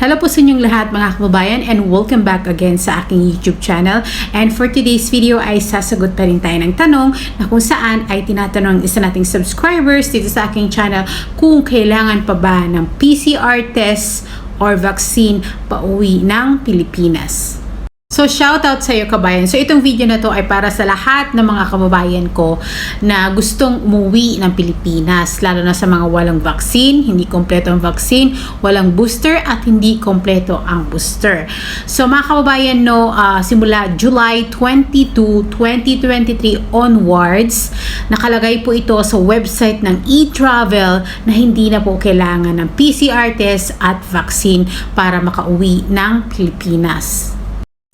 Hello po sa inyong lahat mga kababayan and welcome back again sa aking YouTube channel. And for today's video ay sasagot pa rin tayo ng tanong na kung saan ay tinatanong isa nating subscribers dito sa aking channel kung kailangan pa ba ng PCR test or vaccine pauwi ng Pilipinas. So, shout out sa iyo kabayan. So, itong video na to ay para sa lahat ng mga kababayan ko na gustong umuwi ng Pilipinas. Lalo na sa mga walang vaccine, hindi kompleto ang vaccine, walang booster, at hindi kompleto ang booster. So, mga kababayan, no, ah, simula July 22, 2023 onwards, nakalagay po ito sa website ng e-travel na hindi na po kailangan ng PCR test at vaccine para makauwi ng Pilipinas.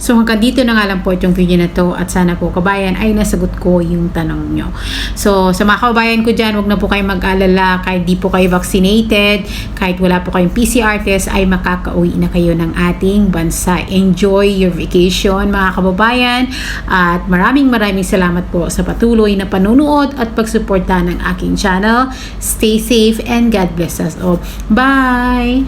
So hanggang dito na nga lang po itong video na to at sana po kabayan ay nasagot ko yung tanong nyo. So sa mga kabayan ko dyan, wag na po kayong mag-alala kahit di po kayo vaccinated, kahit wala po kayong PCR test ay makakauwi na kayo ng ating bansa. Enjoy your vacation mga kababayan at maraming maraming salamat po sa patuloy na panunood at pagsuporta ng aking channel. Stay safe and God bless us all. Bye!